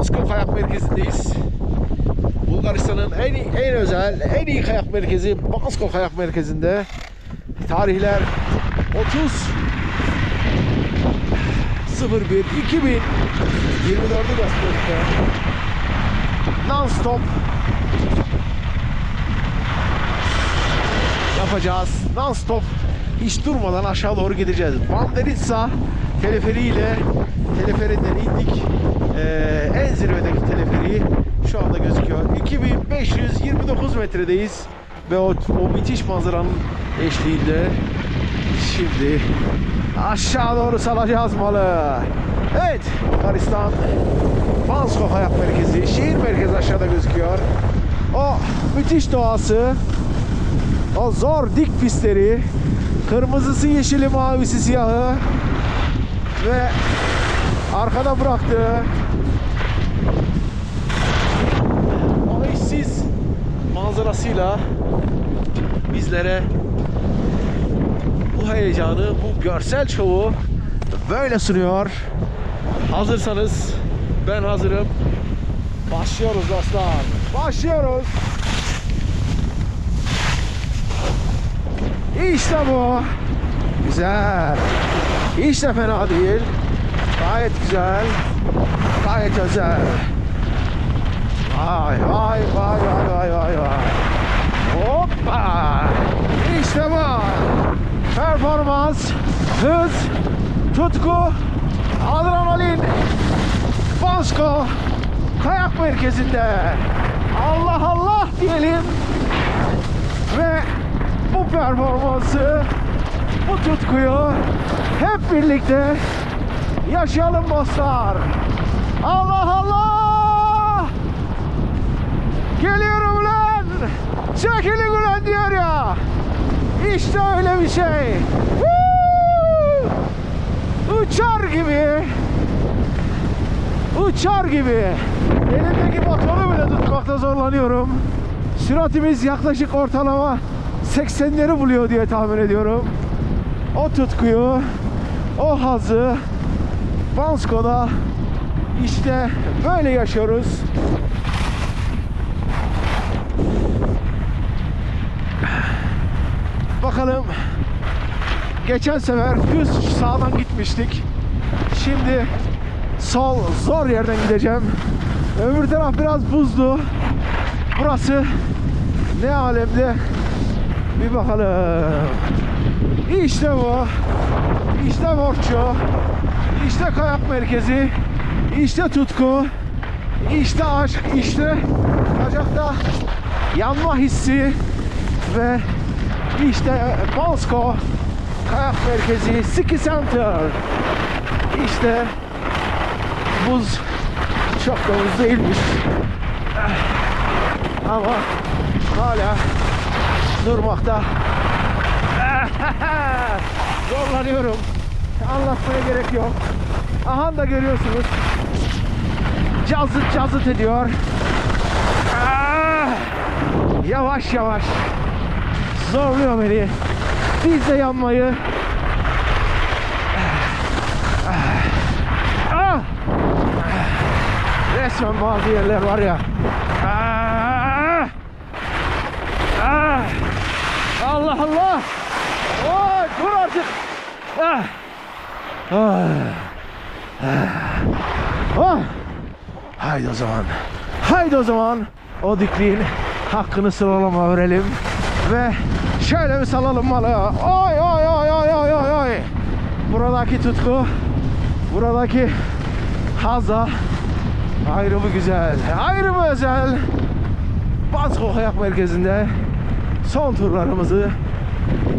Bansko Kayak Merkezi'ndeyiz. Bulgaristan'ın en en özel, en iyi kayak merkezi Bansko Kayak Merkezi'nde. Tarihler 30 01 2000 24'ü gösterdi. Non stop yapacağız. Non stop hiç durmadan aşağı doğru gideceğiz. Banderitsa teleferiyle teleferinden indik. Ee, en zirvedeki teleferiği şu anda gözüküyor. 2529 metredeyiz ve o, o müthiş manzaranın eşliğinde şimdi aşağı doğru salacağız malı. Evet, Bulgaristan Bansko Kayak Merkezi, şehir merkezi aşağıda gözüküyor. O müthiş doğası, o zor dik pistleri, kırmızısı, yeşili, mavisi, siyahı ve arkada bıraktığı o manzarasıyla bizlere bu heyecanı, bu görsel şovu böyle sunuyor. Hazırsanız ben hazırım. Başlıyoruz dostlar. Başlıyoruz. İşte bu. Güzel. Hiç de fena değil. Gayet güzel. Gayet özel. Vay vay vay vay vay vay vay. Hoppa. İşte bu. Performans, hız, tutku, adrenalin. Bansko kayak merkezinde. Allah Allah diyelim. Ve bu performansı, bu tutkuyu hep birlikte yaşayalım dostlar. Allah Allah! Geliyorum ulan! Çekilin ulan diyor ya. İşte öyle bir şey. Uçar gibi. Uçar gibi. Elimdeki motoru bile tutmakta zorlanıyorum. Süratimiz yaklaşık ortalama 80'leri buluyor diye tahmin ediyorum. O tutkuyu, o hazı Bansko'da işte böyle yaşıyoruz. Bakalım geçen sefer düz sağdan gitmiştik. Şimdi sol zor yerden gideceğim. Öbür taraf biraz buzlu. Burası ne alemde bir bakalım. İşte bu. İşte Borço. İşte kayak merkezi. İşte tutku. İşte aşk. İşte bacakta yanma hissi ve işte Bansko kayak merkezi Ski Center. İşte buz çok da buz değilmiş. Ama hala durmakta zorlanıyorum. Anlatmaya gerek yok. Aha da görüyorsunuz. Cazıt cazıt ediyor. Ah! Yavaş yavaş zorluyor beni. Biz de yanmayı Ah! Resmen bazı yerler var ya. Ah! Ah! Allah Allah! Dur artık! Ah! Ah! Ah! Ah! Haydi o zaman. Haydi o zaman. O dikliğin hakkını sıralama verelim. Ve şöyle bir salalım malı. Oy oy oy oy oy oy oy. Buradaki tutku, buradaki haza ayrı mı güzel, ayrı mı özel. Bansko Kayak Merkezi'nde son turlarımızı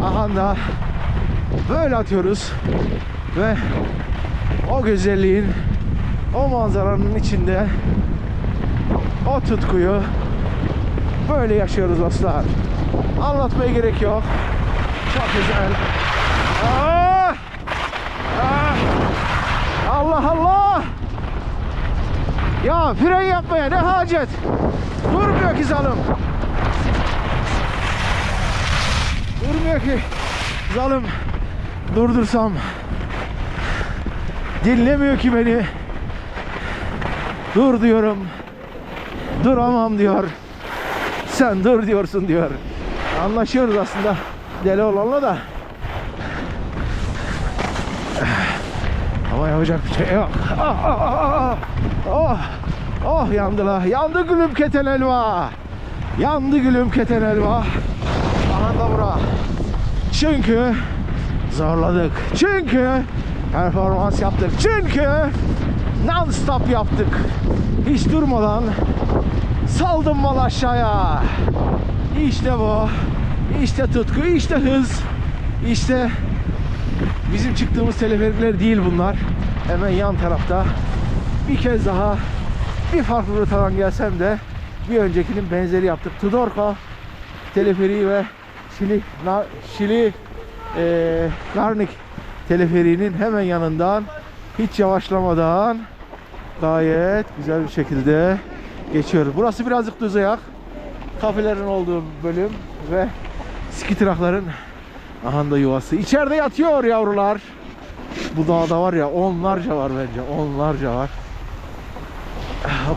aha da böyle atıyoruz ve o güzelliğin o manzaranın içinde o tutkuyu böyle yaşıyoruz dostlar. Anlatmaya gerek yok. Çok güzel. Ah! Ah! Allah Allah! Ya fren yapmaya ne hacet? Durmuyor ki zalım. Durmuyor ki. Zalım. Durdursam. Dinlemiyor ki beni. Dur diyorum. Duramam diyor. Sen dur diyorsun diyor. Anlaşıyoruz aslında deli olanla da. Ama yapacak bir şey yok. Ah, ah, ah, ah, ah. Oh, oh yandı la. Yandı gülüm keten elma. Yandı gülüm keten elma. Aha da bura. Çünkü zorladık. Çünkü performans yaptık. Çünkü non stop yaptık. Hiç durmadan saldım mal aşağıya. İşte bu. İşte tutku, işte hız. İşte bizim çıktığımız teleferikler değil bunlar. Hemen yan tarafta. Bir kez daha bir farklı rotadan gelsem de bir öncekinin benzeri yaptık. Tudorka teleferiği ve Şili, Şili eee Larnik teleferiğinin hemen yanından hiç yavaşlamadan gayet güzel bir şekilde geçiyoruz. Burası birazcık düz ayak. Kafelerin olduğu bölüm ve skitrakların aha da yuvası. İçeride yatıyor yavrular. Bu dağda var ya onlarca var bence. Onlarca var.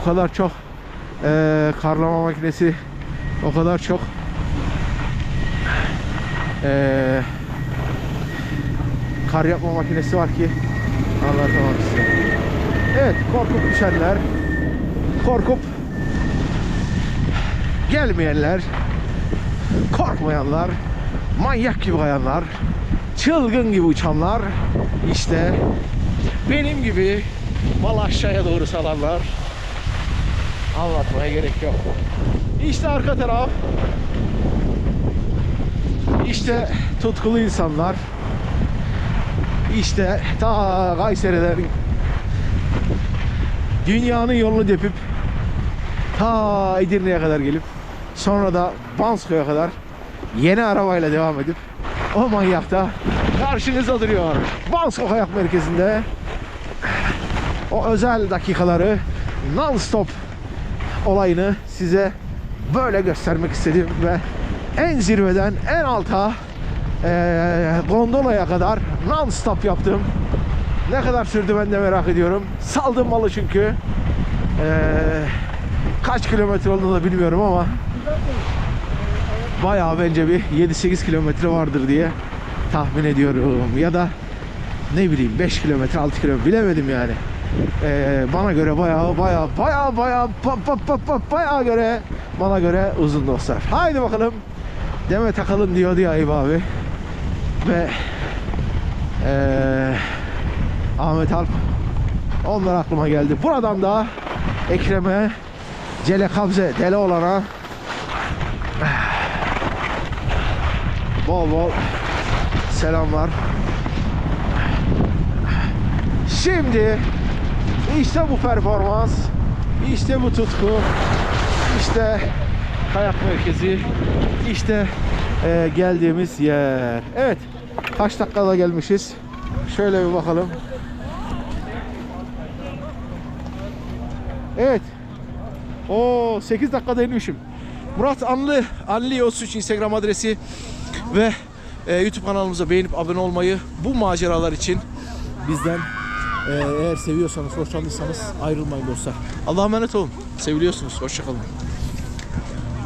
O kadar çok eee, karlama makinesi o kadar çok eee, kar yapma makinesi var ki anlatamam size. Evet korkup düşenler korkup gelmeyenler korkmayanlar manyak gibi kayanlar çılgın gibi uçanlar işte benim gibi mal aşağıya doğru salanlar anlatmaya gerek yok. İşte arka taraf işte tutkulu insanlar işte ta Kayseri'den dünyanın yolunu depip ta Edirne'ye kadar gelip sonra da Bansko'ya kadar yeni arabayla devam edip o manyakta karşınızda duruyor. Bansko Kayak Merkezi'nde o özel dakikaları non-stop olayını size böyle göstermek istedim ve en zirveden en alta eee gondolaya kadar non-stop yaptım. Ne kadar sürdü ben de merak ediyorum. Saldım malı çünkü. Eee, kaç kilometre olduğunu da bilmiyorum ama bayağı bence bir 7-8 kilometre vardır diye tahmin ediyorum. Ya da ne bileyim 5 kilometre 6 kilometre bilemedim yani. Eee, bana göre bayağı bayağı bayağı bayağı pa, pa, pa, pa, bayağı göre bana göre uzun dostlar. Haydi bakalım. Deme takalım diyordu ya Eyüp abi. Ve eee Ahmet Alp onlar aklıma geldi. Buradan da Ekrem'e Cele Kabze Dele olana bol bol selamlar. Şimdi işte bu performans, işte bu tutku, işte kayak merkezi, işte e, geldiğimiz yer. Evet, kaç dakikada gelmişiz? Şöyle bir bakalım. Evet. O 8 dakikada inmişim. Murat Anlı, Anlı 33 Instagram adresi ve e, YouTube kanalımıza beğenip abone olmayı bu maceralar için bizden e, eğer seviyorsanız, hoşlandıysanız ayrılmayın dostlar. Allah'a emanet olun. Seviliyorsunuz. Hoşçakalın.